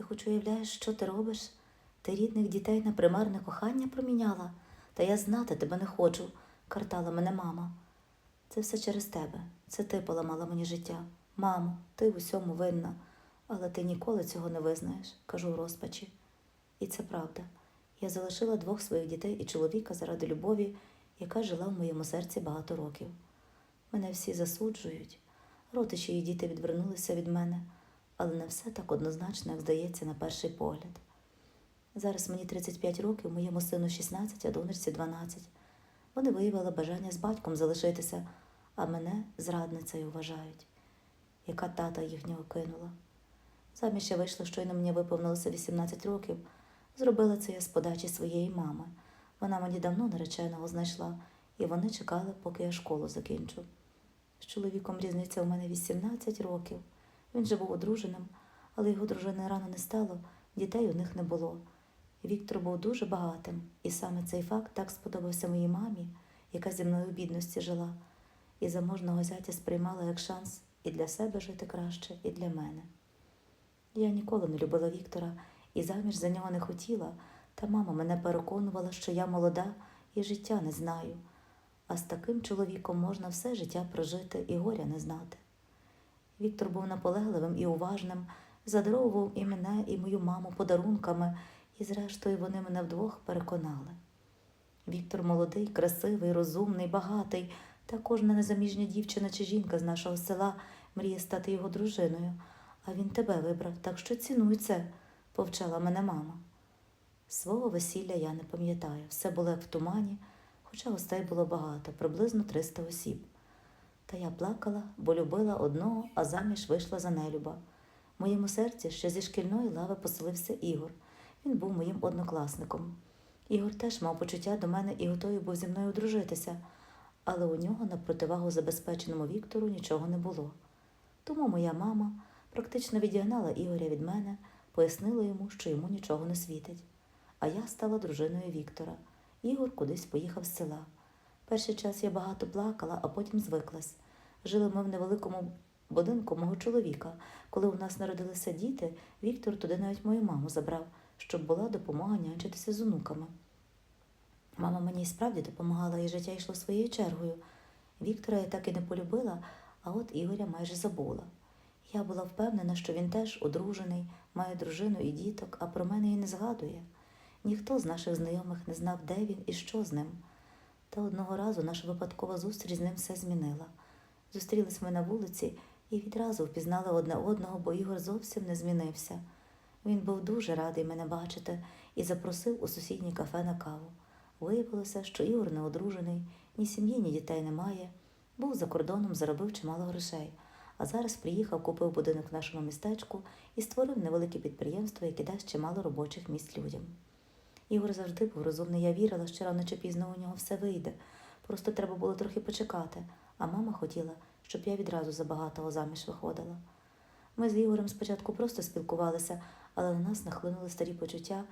Ти хоч уявляєш, що ти робиш? Ти рідних дітей на примарне кохання проміняла? Та я знати тебе не хочу, картала мене мама. Це все через тебе. Це ти поламала мені життя. Мамо, ти в усьому винна, але ти ніколи цього не визнаєш, кажу в розпачі. І це правда. Я залишила двох своїх дітей і чоловіка заради любові, яка жила в моєму серці багато років. Мене всі засуджують. Родичі і діти відвернулися від мене, але не все так однозначно, як здається на перший погляд. Зараз мені 35 років, моєму сину 16, а донорці 12. Вони виявили бажання з батьком залишитися, а мене зрадницею вважають, яка тата їхнього кинула. Заміж я вийшла, щойно мені виповнилося 18 років. Зробила це я з подачі своєї мами. Вона мені давно нареченого знайшла, і вони чекали, поки я школу закінчу. З чоловіком різниця у мене 18 років. Він же був одруженим, але його дружини рано не стало, дітей у них не було. Віктор був дуже багатим, і саме цей факт так сподобався моїй мамі, яка зі мною в бідності жила, і заможного зятя сприймала як шанс і для себе жити краще, і для мене. Я ніколи не любила Віктора і заміж за нього не хотіла, та мама мене переконувала, що я молода і життя не знаю, а з таким чоловіком можна все життя прожити і горя не знати. Віктор був наполегливим і уважним, задаровував і мене, і мою маму подарунками, і зрештою вони мене вдвох переконали. Віктор молодий, красивий, розумний, багатий, та кожна незаміжня дівчина чи жінка з нашого села мріє стати його дружиною, а він тебе вибрав, так що цінуй це, повчала мене мама. Свого весілля я не пам'ятаю, все було як в тумані, хоча гостей було багато, приблизно 300 осіб. Та я плакала, бо любила одного, а заміж вийшла за нелюба. В моєму серці ще зі шкільної лави поселився Ігор. Він був моїм однокласником. Ігор теж мав почуття до мене і готовий був зі мною одружитися, але у нього на противагу забезпеченому Віктору нічого не було. Тому моя мама практично відігнала Ігоря від мене, пояснила йому, що йому нічого не світить. А я стала дружиною Віктора. Ігор кудись поїхав з села. Перший час я багато плакала, а потім звиклась. Жили ми в невеликому будинку мого чоловіка. Коли у нас народилися діти, Віктор туди навіть мою маму забрав, щоб була допомога нянчитися з онуками. Мама мені справді допомагала, і життя йшло своєю чергою. Віктора я так і не полюбила, а от Ігоря майже забула. Я була впевнена, що він теж одружений, має дружину і діток, а про мене і не згадує. Ніхто з наших знайомих не знав, де він і що з ним. Та одного разу наша випадкова зустріч з ним все змінила. Зустрілись ми на вулиці і відразу впізнали одне одного, бо Ігор зовсім не змінився. Він був дуже радий мене бачити і запросив у сусіднє кафе на каву. Виявилося, що Ігор не одружений, ні сім'ї, ні дітей немає. Був за кордоном, заробив чимало грошей, а зараз приїхав, купив будинок в нашому містечку і створив невелике підприємство, яке дасть чимало робочих місць людям. Ігор завжди був розумний, я вірила, що рано чи пізно у нього все вийде. Просто треба було трохи почекати, а мама хотіла, щоб я відразу за багатого заміж виходила. Ми з Ігорем спочатку просто спілкувалися, але на нас нахлинули старі почуття,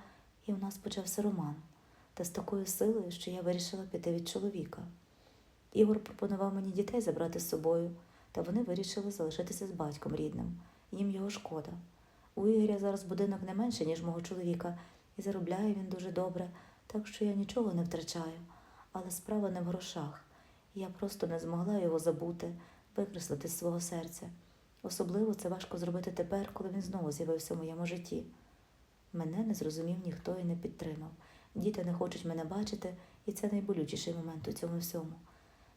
і у нас почався роман. Та з такою силою, що я вирішила піти від чоловіка. Ігор пропонував мені дітей забрати з собою, та вони вирішили залишитися з батьком рідним. Їм його шкода. У Ігоря зараз будинок не менше, ніж мого чоловіка, і заробляє він дуже добре, так що я нічого не втрачаю. Але справа не в грошах. Я просто не змогла його забути, викреслити з свого серця. Особливо це важко зробити тепер, коли він знову з'явився в моєму житті. Мене не зрозумів ніхто і не підтримав. Діти не хочуть мене бачити, і це найболючіший момент у цьому всьому.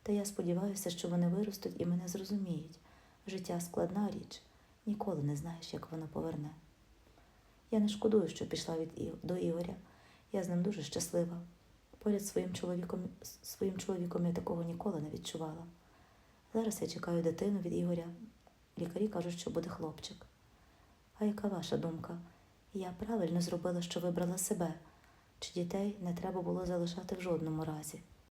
Та я сподіваюся, що вони виростуть і мене зрозуміють. Життя складна річ, ніколи не знаєш, як воно поверне. Я не шкодую, що пішла від до Ігоря. Я з ним дуже щаслива. Поряд своїм чоловіком, своїм чоловіком я такого ніколи не відчувала. Зараз я чекаю дитину від Ігоря. Лікарі кажуть, що буде хлопчик. А яка ваша думка? Я правильно зробила, що вибрала себе, чи дітей не треба було залишати в жодному разі?